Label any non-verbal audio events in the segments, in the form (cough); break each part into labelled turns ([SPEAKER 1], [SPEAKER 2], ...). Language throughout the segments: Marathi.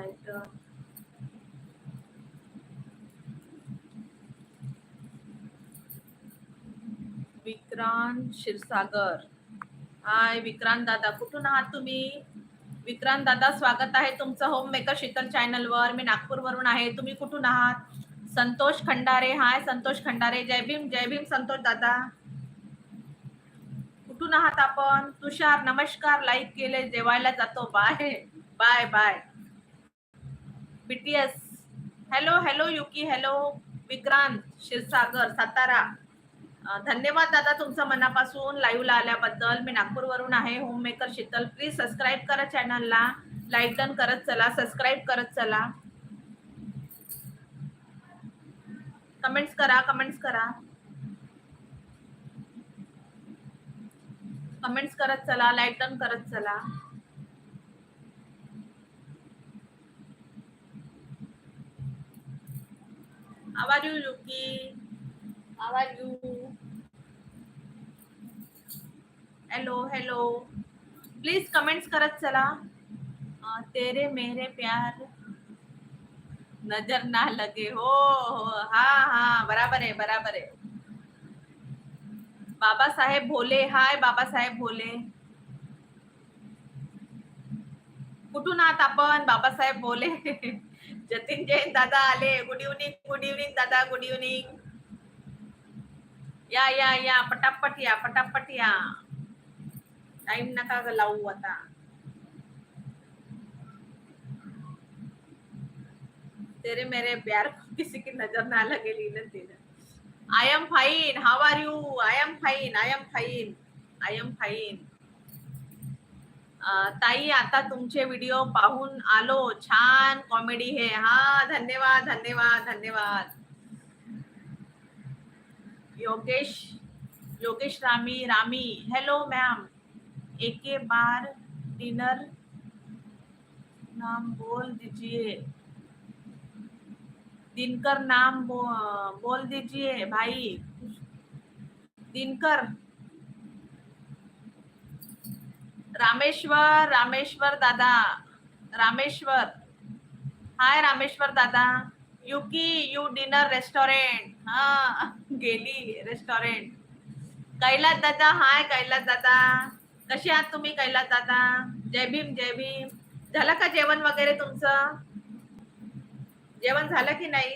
[SPEAKER 1] Light uh, Vikrant Kshirsagar. Hi Vikrant दादा. कुठून आहात तुम्ही? विक्रांत दादा स्वागत आहे तुमचं होम मेकर शीतल चॅनल वर. मी नागपूर वरून आहे. तुम्ही कुठून आहात? संतोष खंडारे. हाय संतोष खंडारे. जय भीम जय भीम संतोष दादा. कुठून आहात आपण? तुषार नमस्कार. लाईक केले जेवायला जातो. Bye bye bye BTS hello hello Yuki hello Vikrant Kshirsagar Satara धन्यवाद दादा तुमचं मनापासून लाईव्हला आल्याबद्दल. मी नागपूरवरून आहे home maker Sheetal. Please subscribe करा चॅनलला लाईक डन करत चला. सबस्क्राईब करत चला. कमेंट्स करा कमेंट्स करा. कमेंट्स करत चला. लाईक डन करत चला. आवाज यू युकी आवाज you hello hello please comments करत चला. तेरे मेरे प्यार नजर ना लगे. हो हो. हा हा. बराबर आहे बराबर आहे. बाबासाहेब भोले. हाय बाबासाहेब भोले. कुठून आहात आपण? बाबासाहेब भोले. (laughs) जतीन जैन दादा आले गुड इव्हनिंग गुड इव्हनिंग दादा गुड इव्हनिंग या या या पटापट या पटापट या. टाइम नका लावू आता. तेरे मेरे प्यार को किसी की नज़र ना लगे लीलन तिने I am fine how are you I am fine I am fine I am fine ताई आता तुमचे व्हिडिओ पाहून आलो. छान कॉमेडी हे. हा धन्यवाद धन्यवाद धन्यवाद. योगेश योगेश रामी रामी. हेलो मैम एके बार डिनर नाम बोल दीजिए. दिनकर नाम बो, बोल दीजिए भाई. दिनकर. रामेश्वर रामेश्वर दादा रामेश्वर. हाय रामेश्वर दादा. Yuki you dinner restaurant. हा गेली रेस्टॉरंट. कैलास दादा हाय कैलास दादा. कसे आहात तुम्ही कैलास दादा? जय भीम जय भीम. झालं का जेवण वगैरे तुमचं? जेवण झालं की नाही?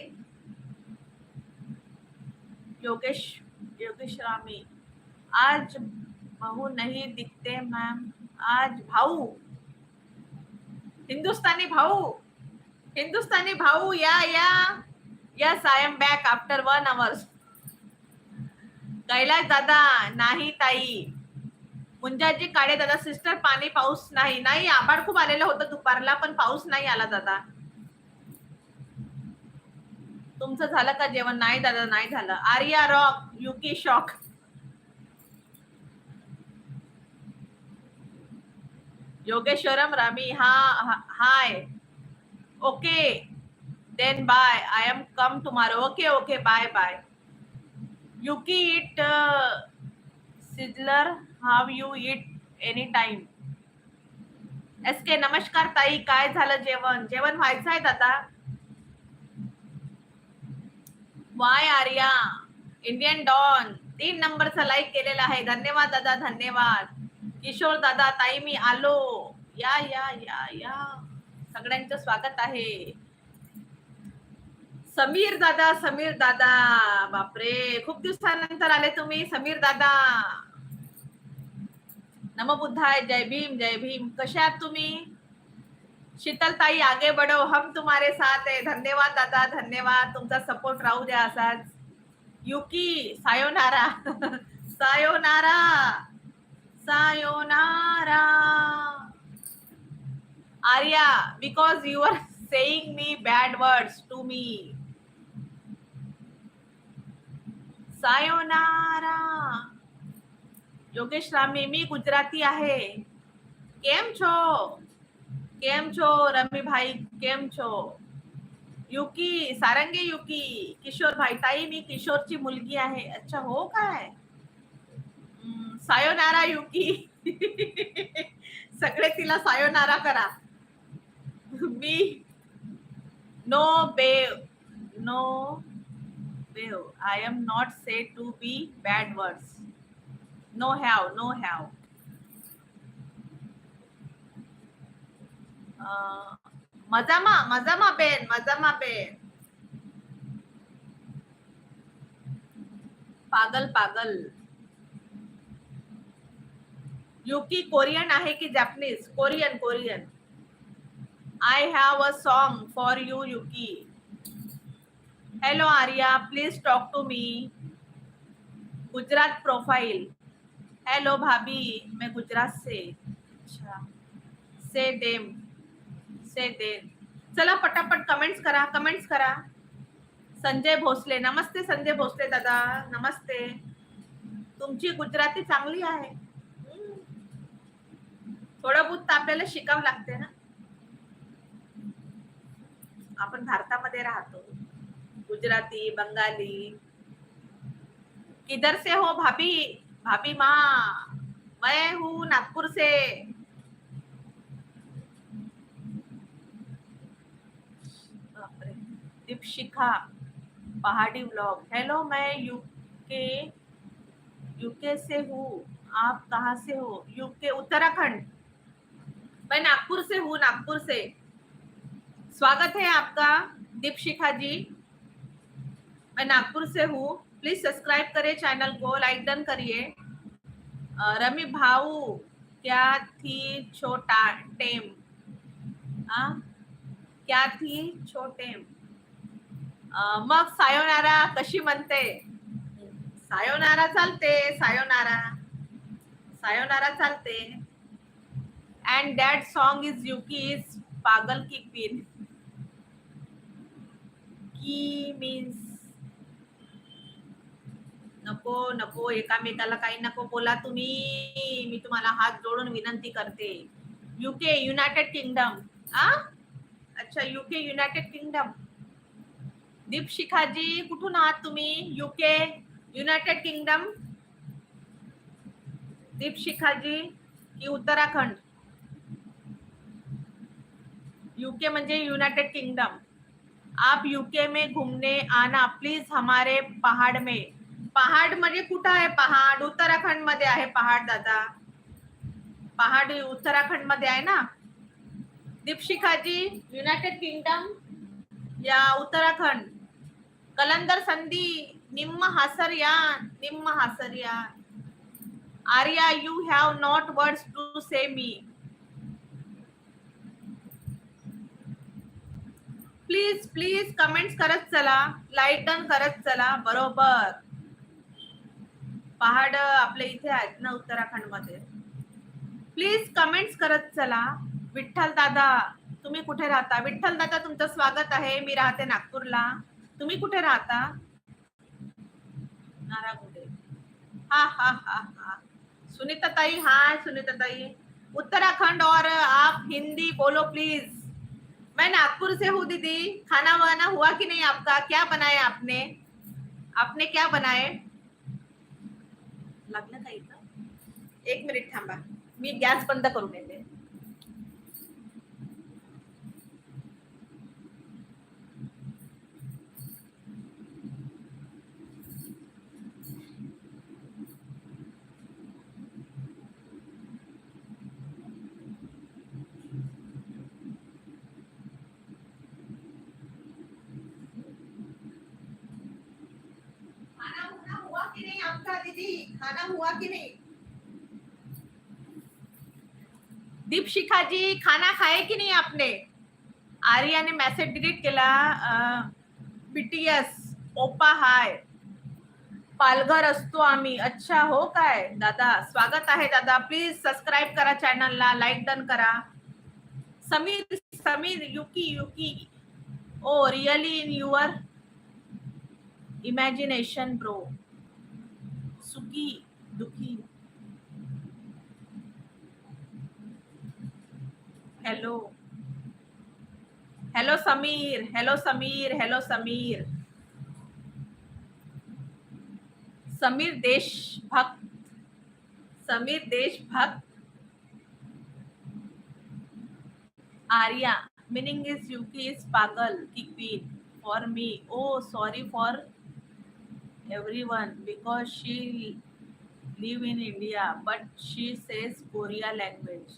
[SPEAKER 1] योगेश योगेश रामी. आज बहु नाही दिखते मॅम आज भाऊ. हिंदुस्तानी भाऊ. हिंदुस्तानी भाऊ या या. Yes I am back after one hours Kailash दादा नाही ताई. मुंजाजी काळे दादा सिस्टर पाणी पाऊस नाही. नाही आभाळ खूप आलेलं होतं दुपारला पण पाऊस नाही आला दादा. तुमचं झालं का जेवण? नाही दादा नाही झालं. Arya rock Yuki shock. Yogeshwaram Rami हा hi. Okay. Then bye I am come tomorrow okay okay bye bye Yuki eat sizzler have you eat any time S K नमस्कार ताई काय झालं जेवण? जेवण व्हायचं आहे दादा वाय आर्या? इंडियन डॉन तीन नंबरचा लाईक केलेला आहे. धन्यवाद दादा धन्यवाद. किशोर दादा ताई मी आलो. या या या या. सगळ्यांचं स्वागत आहे. समीर दादा समीर दादा. बापरे खूप दिवसानंतर आले तुम्ही समीर दादा. नम बुद्धाय जय भीम जय भीम. कशा आहात तुम्ही? शीतल ताई आगे बढो. हम तुम्हारे साथ आहे धन्यवाद दादा धन्यवाद. तुमचा सपोर्ट राहू द्या असाच. Yuki sayonara. (laughs) Sayonara. Sayonara Arya because you are saying me bad words to me sayonara Yogesh Rami मी गुजराती आहे केम छो केम छो रमी भाई केम छो युकी सारंगे युकी किशोर भाई ताई मी किशोरची मुलगी आहे अच्छा हो काय हम्म, सायोनारा युकी सगळे तिला सायोनारा करा मी no web no web I am not say to be bad words no have no have મજામાં મજામાં બેન મજામાં બેન पागल पागल युकी कोरियन आहे की Japanese Korean Korean I have a song for you Yuki hello Arya please talk to me Gujarat profile hello भाभी मैं गुजरात से। अच्छा। से देम से देम चला पटापट कमेंट्स करा कमेंट्स करा. संजय भोसले. नमस्ते, संजय भोसले दादा. नमस्ते. तुमची गुजराती चांगली आहे. थोडं बहुत आपल्याला शिकावं लागते ना. आपण भारतामध्ये राहतो. गुजराती, बंगाली किधर से हो भाभी? भाभी माँ, मैं हूँ नागपुर से. दीपशिखा, पहाड़ी व्लॉग हेलो मैं यूके यूके से हूँ. आप कहाँ से हो? यूके उत्तराखंड. मैं नागपुर से हूँ नागपुर से। स्वागत है आपका दीपशिखा जी। मैं नागपुर से हूँ। प्लीज़ सब्सक्राइब करिए चैनल को लाइक डन करिए। रमी भाऊ क्या थी छोटा टेम? हाँ क्या थी छोटेम अं, मग सायोनारा कशी म्हणते? सायोनारा चालते सायोनारा। सायोनारा चालते। That song is Yuki is पागल की क्वीन की मीन्स नको नको एकामेकाला काही नको बोला तुम्ही मी तुम्हाला हात जोडून विनंती करते युके युनायटेड किंगडम आ अच्छा युके युनायटेड किंगडम दीपशिखाजी कुठून आहात तुम्ही युके युनायटेड किंगडम दीपशिखाजी की उत्तराखंड यूके म्हणजे युनायटेड किंगडम आप यूके में घूमने आना प्लीज हमारे पहाड़ में. पहाड़ म्हणजे कुठं आहे पहाड? उत्तराखंडमध्ये आहे पहाड दादा. पहाड उत्तराखंडमध्ये आहे ना? दीपशिखाजी युनायटेड किंगडम या उत्तराखंड. कलंदर संधी निम्म हासरयान निम्म हासरयान Arya you have not words to say me please please comments करत चला. लाईक डन करत चला. बरोबर. पहाड आपल्या इथे आहेत ना उत्तराखंडमध्ये प्लीज कमेंट्स करत चला. विठ्ठल दादा तुम्ही कुठे राहता? विठ्ठल दादा तुमचं स्वागत आहे. मी राहते नागपूरला. तुम्ही कुठे राहता? नारागुडे हा हा हा हा. सुनीता ताई हाय सुनीता ताई उत्तराखंड और आप हिंदी बोलो प्लीज मैं नागपुर से हूँ दीदी। खाना वाना हुआ कि नहीं आपका? क्या बनाया आपने? आपने क्या बनाए लागलं था। इथं एक मिनिट थांबा। मी गॅस बंद करून येते खाना वाना हुआ कि नहीं, आपका दीदी, खाना हुआ कि नहीं? दीपशिखा जी, खाना खाए की नाही आपने? आर्याने मेसेज डिलीट केला बीटीएस ओपा हाय पालघर असतो आम्ही. अच्छा हो काय? दादा, स्वागत आहे दादा. प्लीज़ सबस्क्राईब करा चॅनलला लाईक डन करा. Sameer Sameer, Yuki Yuki. Oh really in your imagination bro दुखी दुखी। Hello hello Sameer hello Sameer hello Sameer Sameer देश भक्त समीर देश भक्त आर्या मीनिंग इज़ यू की पागल की queen for me oh sorry for everyone because she live in India, but she says Korea language.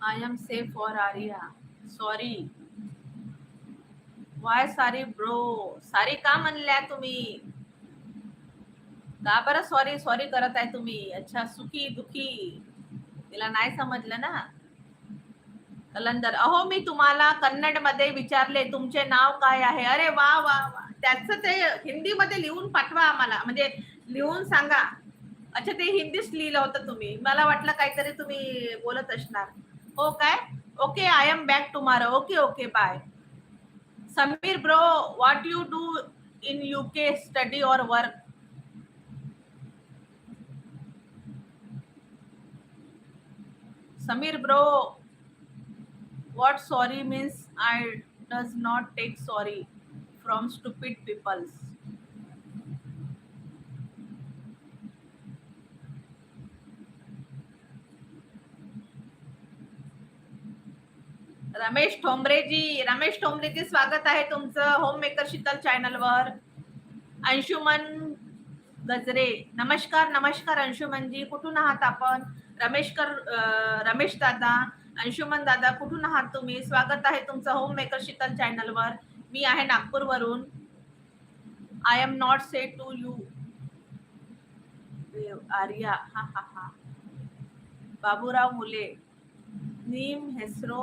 [SPEAKER 1] I am safe for Arya. Sorry. Why sorry bro sorry का म्हणल्या तुम्ही? का बरं सॉरी सॉरी करत आहे तुम्ही? अच्छा सुखी दुखी. तिला नाही समजलं ना? कलंदर. अहो मी तुम्हाला कन्नडमध्ये विचारले तुमचे नाव काय आहे? अरे वा वा वा. त्याचं ते हिंदीमध्ये लिहून पाठवा आम्हाला. म्हणजे लिहून सांगा. अच्छा ते हिंदीच लिहिलं होतं तुम्ही. मला वाटलं काहीतरी तुम्ही बोलत असणार. हो काय? Okay I am back tomorrow okay okay bye Samir, bro, what do you do in UK? Study or work? Samir, bro, what sorry means? I does not take sorry from stupid peoples. Ramesh Thombareji Ramesh Thombareji स्वागत आहे तुमचं होम मेकर शीतल चॅनलवर अंशुमन गजरे नमस्कार नमस्कार अंशुमनजी कुठून आहात आपण? रमेशकर रमेश दादा अंशुमन दादा कुठून आहात तुम्ही? स्वागत आहे तुमचं होम मेकर शीतल चॅनलवर मी आहे नागपूरवरून. I am not say to you Arya हा हा हा. बाबूराव मुले नीम हेसरो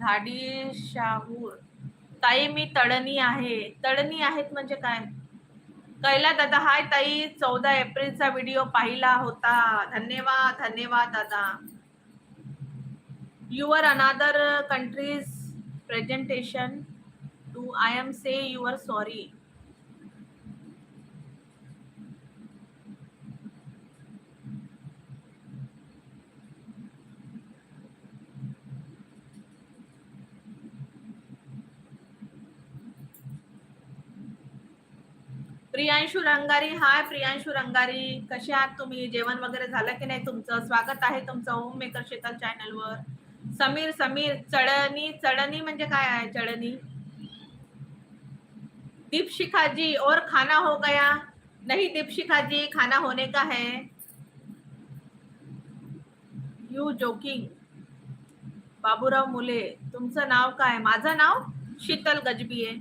[SPEAKER 1] धाडी शाहूर. ताई मी तळणी आहे. तळणी आहेत म्हणजे काय? कैला दादा हाय ताई. चौदा एप्रिलचा व्हिडिओ पाहिला होता. धन्यवाद धन्यवाद दादा. Your another countries presentation to I am say your sorry Priyanshu Rangari. Hi Priyanshu Rangari. कसे आहात तुम्ही? जेवण वगैरे झालं की नाही तुमचं? स्वागत आहे तुमचं होम मेकर शेतात चॅनलवर समीर समीर चढणी चढणी म्हणजे काय आहे चढणी दीपशिखाजी और खाना हो गया. नहीं दीपशिखाजी खाना होने का है. यू जोकिंग बाबूराव मुले तुमचं नाव काय? माझं नाव शीतल गजबी आहे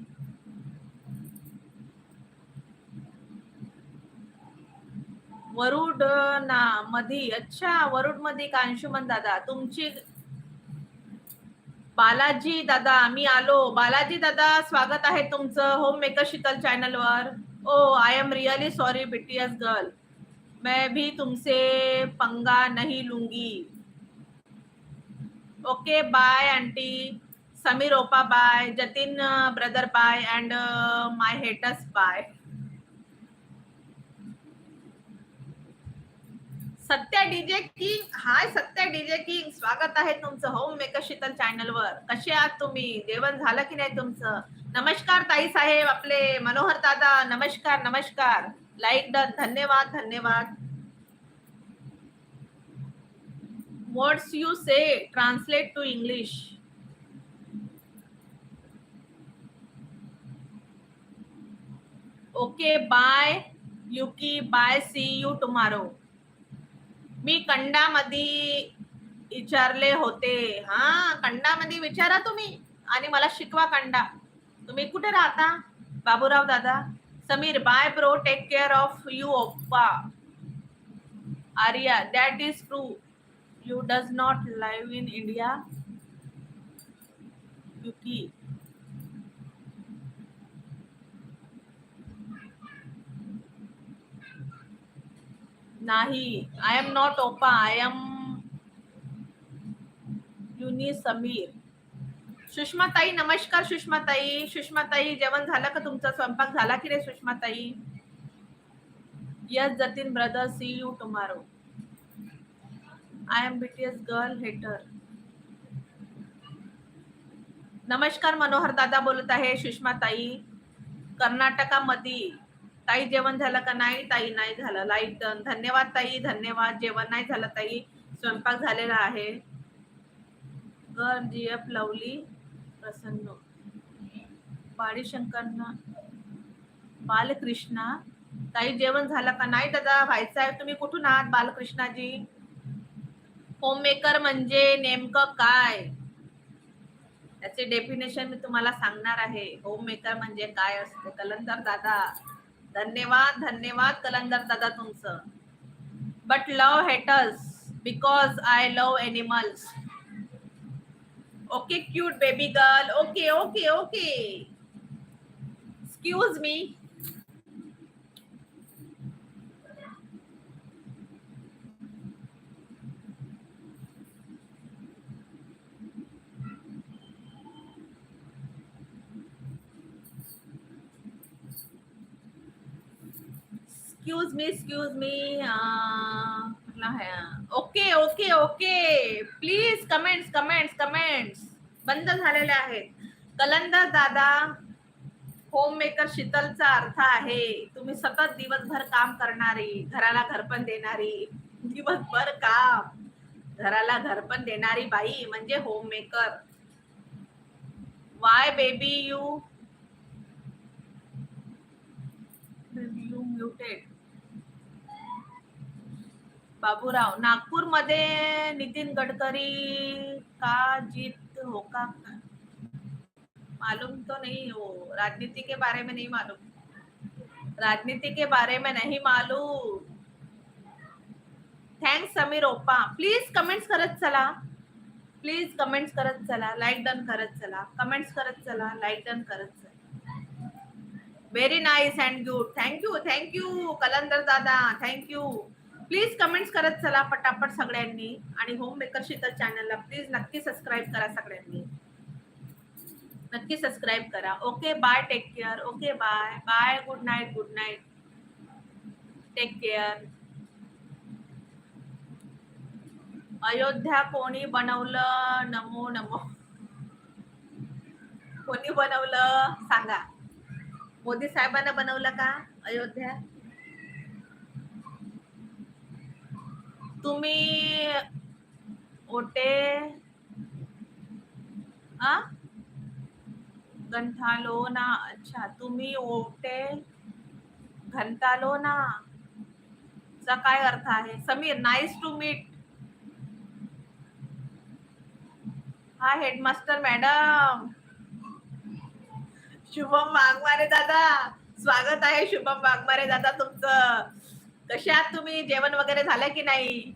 [SPEAKER 1] वरुड ना मधी अच्छा वरुडमध्ये का अंशुमन दादा? तुमची बालाजी दादा मी आलो. बालाजी दादा स्वागत आहे तुमचं होम मेकर शीतल चॅनलवर ओ I am really sorry BTS girl मैं भी तुमसे पंगा नहीं लूंगी. Okay bye aunty Sameer Opa bye Jatin brother bye and my haters bye Satya DJ king hi Satya DJ king स्वागत आहे तुमचं होम मेकर शीतल चॅनलवर कसे आहात तुम्ही? जेवण झालं की नाही तुमचं? नमस्कार ताई साहेब आपले मनोहर दादा नमस्कार नमस्कार. लाईक डन धन्यवाद धन्यवाद. Words you say translate to English okay bye Yuki bye see you tomorrow मी कंडामध्ये विचारले होते. हा कंडामध्ये विचारा तुम्ही. आणि मला शिकवा कंडा. तुम्ही कुठे राहता? बाबूराव दादा. Sameer bye bro take care of you ओप्पा Arya that is true you does not live in India Yuki नाही. आय एम नॉट ओपा आय एम युनी समीर सुषमाताई नमस्कार सुषमा ताई जेवण झालं का तुमचा? स्वयंपाक झाला की रे सुषमा ताई yes Jatin brother see you tomorrow I am BTS girl hater नमस्कार मनोहर दादा बोलत आहे सुषमाताई. कर्नाटकामध्ये. ताई जेवण झालं का नाही? ताई नाही झालं. लाइट धन्यवाद ताई धन्यवाद. जेवण नाही झालं ताई. स्वयंपाक झालेला आहे. गर लवली प्रसन्न. बाळीशंकरना. बालकृष्णा. ताई जेवण झालं का नाही? दादा व्हायचं आहे तुम्ही कुठून आहात बालकृष्णाजी? होममेकर म्हणजे नेमकं काय? त्याचे डेफिनेशन मी तुम्हाला सांगणार आहे. होममेकर म्हणजे काय असते? कलंदर दादा. धन्यवाद धन्यवाद कलंदर दादा तुमचं. But love haters because I love animals okay cute baby girl okay okay okay excuse me excuse me excuse me okay okay okay please comments comments comments बंद झालेले आहेत. कलंदर दादा होम मेकर शीतलचा अर्थ आहे. तुम्ही सतत दिवसभर काम करणारी घराला घरपण देणारी दिवसभर काम. घराला घरपण देणारी बाई म्हणजे home maker why baby you you muted Baburao, नागपूरमध्ये नितीन गडकरी का जीत हो मालूम तो नहीं हो. राजनीति के बारे में नहीं मालूम. राजनीति के बारे में नहीं मालूम. थँक्स समीर ओप्पा. प्लीज़ कमेंट्स करत चला. प्लीज़ कमेंट्स करत चला. लाईक डन करत चला. कमेंट्स करत चला. लाईक डन करत चला. Very nice and good thank you thank you Kalandar दादा. थँक्यू प्लीज कमेंट्स करत चला पटापट सगळ्यांनी. आणि होम मेकर शीतल चॅनलला प्लीज नक्की सबस्क्राईब करा सगळ्यांनी. नक्की सबस्क्राईब करा. Okay bye take care okay bye bye good night good night take care Ayodhya कोणी बनवलं? नमो नमो. कोणी बनवलं? सांगा. मोदी साहेबांना बनवलं का अयोध्या? तुम्ही ओटे आ? गंठालो ना अच्छा तुम्ही ओटे घंटालो ना चा काय अर्थ आहे? समीर नाईस टू मीट हा हेडमास्टर मॅडम शुभम वाघमारे दादा. स्वागत आहे शुभम वाघमारे दादा तुमचं. कशा आहात तुम्ही जेवण वगैरे झालं की नाही?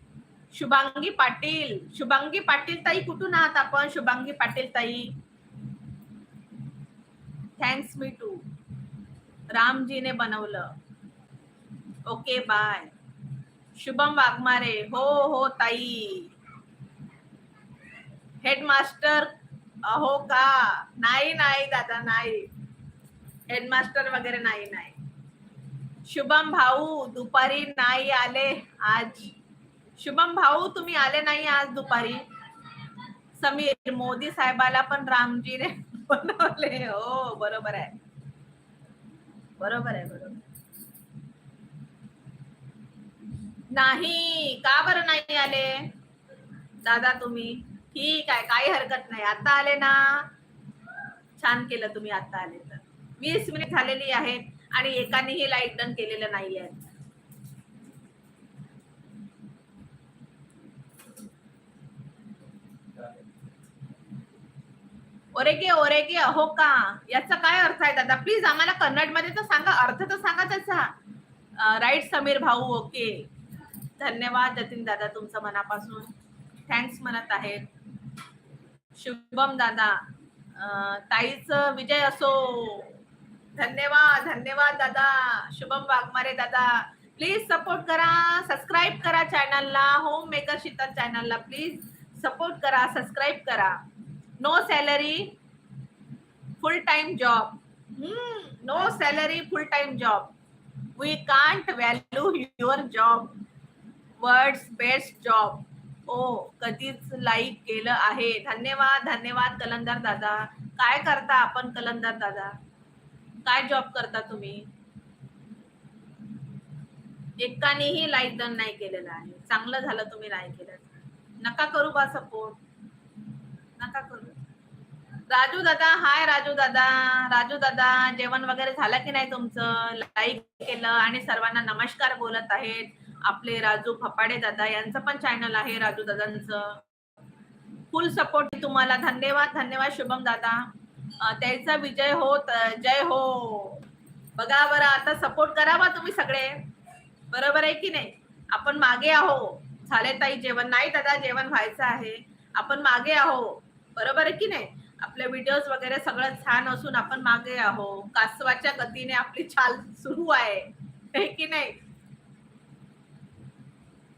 [SPEAKER 1] शुभांगी पाटील शुभांगी पाटील ताई कुठून आहात आपण? शुभांगी पाटील ताई. थँक्स मी टू रामजीने बनवलं. ओके बाय शुभम वाघमारे हो हो ताई. हेडमास्टर अहो का? नाही नाही दादा नाही. हेडमास्टर वगैरे नाही नाही. शुभम भाऊ दुपारी नाही आले आज. शुभम भाऊ तुम्ही आले नाही आज दुपारी? समीर मोदी साहेबाला पण रामजीने (laughs) बनवले. हो बरोबर आहे. बरोबर आहे बरोबर. नाही का बरं नाही आले? दादा तुम्ही? ठीक आहे काही हरकत नाही. आता आले ना? छान केलं तुम्ही आता आले तर. वीस मिनिट झालेली आहेत. आणि एकाने हे लाइट डन केलेलं नाही आहे ओरेगे ओरेगे अहो का? याचा काय अर्थ आहे दादा? प्लीज आम्हाला कन्नडमध्ये तर सांगा अर्थ तर सांगा त्याचा. राईट समीर भाऊ ओके. धन्यवाद जतीन दादा तुमचं मनापासून. थँक्स म्हणत आहेत. शुभम दादा ताईच ताईचं विजय असो. धन्यवाद धन्यवाद दादा. शुभम वाघमारे दादा. प्लीज सपोर्ट करा सबस्क्राईब करा चॅनलला होम मेकर शीतल चॅनलला प्लीज सपोर्ट करा सबस्क्राईब करा. No salary full time job no salary full time job we can't value your job words best job ओ कधीच लाईक केलं आहे. धन्यवाद धन्यवाद कलंदर दादा. काय करता आपण कलंदर दादा? काय जॉब करता तुम्ही? एकानेही लाईक डन नाही केलेलं आहे. चांगलं झालं तुम्ही नाही केलं. नका करू बा सपोर्ट नका करू. राजू दादा हाय राजू दादा. राजू दादा जेवण वगैरे झालं की नाही तुमचं? लाईक केलं आणि सर्वांना नमस्कार बोलत आहेत. आपले राजू फपाडे दादा यांचं पण चॅनल आहे राजू दादांचं. फुल सपोर्ट तुम्हाला. धन्यवाद धन्यवाद शुभम दादा. त्यांचा विजय होत जय हो. बघा बरं आता सपोर्ट करा बा तुम्ही सगळे. बरोबर आहे की नाही? आपण मागे आहो. झाले ताई जेवण. नाही दादा जेवण व्हायचं आहे. आपण मागे आहो. बरोबर आहे की नाही? आपले व्हिडिओज वगैरे सगळं छान असून आपण मागे आहो. कासवाच्या गतीने आपली चाल सुरू आहे. हे की नाही?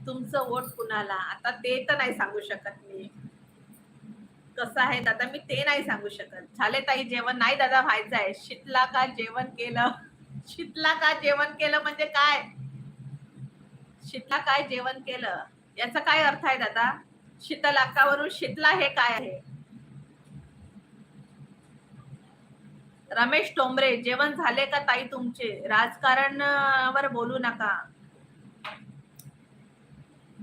[SPEAKER 1] तुमचं वोट कुणाला? आता ते तर नाही सांगू शकत मी. कसं आहे दादा? मी ते नाही सांगू शकत. झाले ताई जेवण. नाही दादा व्हायचं आहे. शीतला का जेवण केलं? शीतला का जेवण केलं म्हणजे काय? शीतला काय जेवण केलं? याचा काय अर्थ आहे दादा? शीतल अक्कावरून शीतला हे काय आहे? रमेश टोंबरे जेवण झाले का ताई तुमचे? राजकारण वर बोलू नका.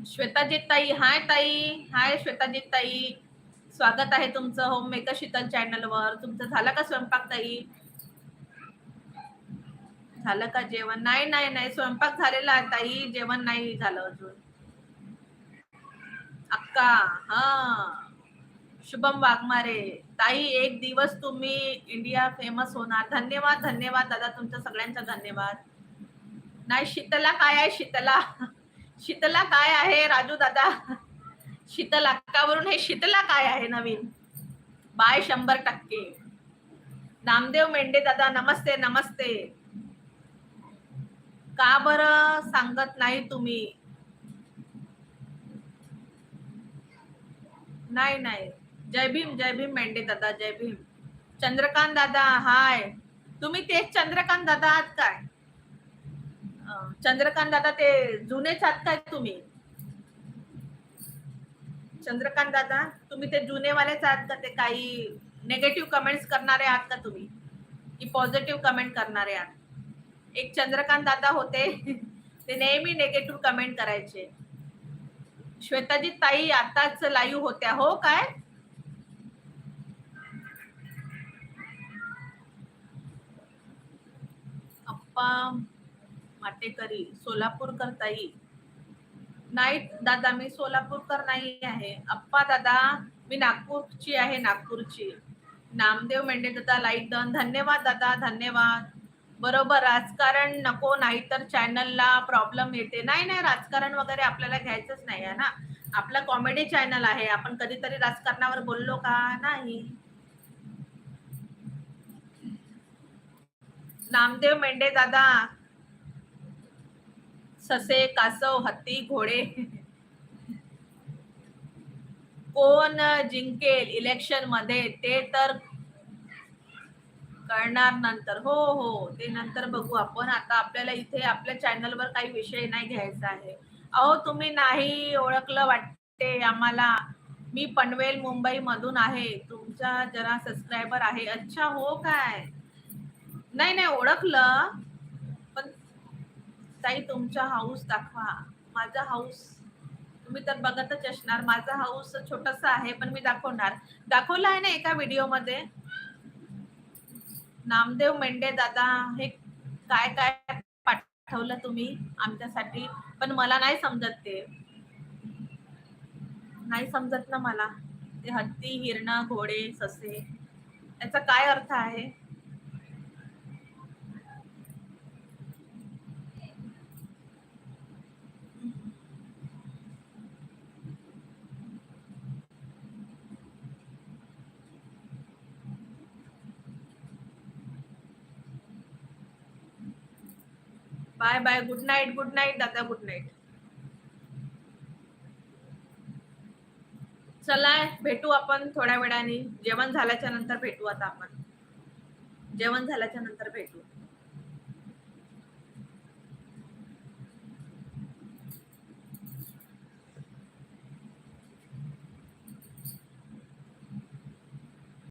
[SPEAKER 1] श्वेताजीत ताई हाय ताई. हाय श्वेताजीत ताई. स्वागत आहे तुमचं होम मेकर शीतल चॅनल वर. तुमचं झालं का स्वयंपाक ताई? झालं का जेवण? नाही नाही नाही. स्वयंपाक झालेला आहे ताई. जेवण नाही झालं अजून. अक्का हा. शुभम वाघमारे. ताई एक दिवस तुम्ही इंडिया फेमस होणार. धन्यवाद धन्यवाद दादा. तुमचा सगळ्यांचा धन्यवाद. नाही शीतला काय आहे? शीतला. शीतला काय आहे? राजू दादा. शीतल अक्कावरून हे शीतला काय आहे नवीन? बाय शंभर टक्के. नामदेव मेंढे दादा नमस्ते नमस्ते. का बरं सांगत नाही तुम्ही? नाही नाही. जय भीम जय भीम मेंढे दादा जय भीम. चंद्रकांत दादा हाय. तुम्ही तेच चंद्रकांत दादा आहात काय? चंद्रकांत दादा ते जुनेच आहात काय तुम्ही? चंद्रकांत दादा तुम्ही ते जुनेवालेच आहात का? ते काही नेगेटिव्ह कमेंट्स करणारे आहात का तुम्ही? की पॉझिटिव्ह कमेंट करणारे आहात? एक चंद्रकांत दादा होते ते नेहमी नेगेटिव्ह कमेंट करायचे. श्वेताजी ताई आताच लाईव्ह होत्या. हो काय? अप्पा माटेकरी सोलापूरकर ताई नाही दादा मी सोलापूरकर नाही आहे. अप्पा दादा मी नागपूरची आहे नागपूरची. नामदेव मेंढे दादा लाईक डन धन्यवाद दादा धन्यवाद. बरोबर राजकारण नको नाही तर चॅनलला प्रॉब्लेम येते. नाही नाही राजकारण वगैरे आपल्याला घ्यायचंच नाही आहे ना. आपला कॉमेडी चॅनल आहे. आपण कधीतरी राजकारणावर बोललो का? नाही. नामदेव मेंढे दादा ससे कासव हत्ती घोडे. कोण जिंकेल इलेक्शनमध्ये ते तर कळणार नंतर. हो हो ते नंतर बघू आपण. आता आपल्याला इथे आपल्या चॅनलवर काही विषय नाही घ्यायचा आहे. अहो तुम्ही नाही ओळखलं वाटते आम्हाला. मी पनवेल मुंबई मधून आहे. तुमचा जरा सबस्क्रायबर आहे. अच्छा हो काय? नाही नाही ओळखलं. ताई तुमचा हाऊस दाखवा. माझा हाऊस तुम्ही तर बघतच असणार. माझा हाऊस छोटासा आहे पण मी दाखवणार. दाखवला आहे ना एका व्हिडिओमध्ये नामदेव मेंढे दादा हे काय काय पाठवलं तुम्ही आमच्यासाठी? पण मला नाही समजत ते. नाही समजत ना मला. ते हत्ती हिरण घोडे ससे. याचा काय अर्थ आहे? Bye bye good night good night दादा गुड नाईट. चला भेटू आपण थोड्या वेळाने. जेवण झाल्याच्यानंतर भेटू आता आपण. जेवण झाल्याच्यानंतर भेटू.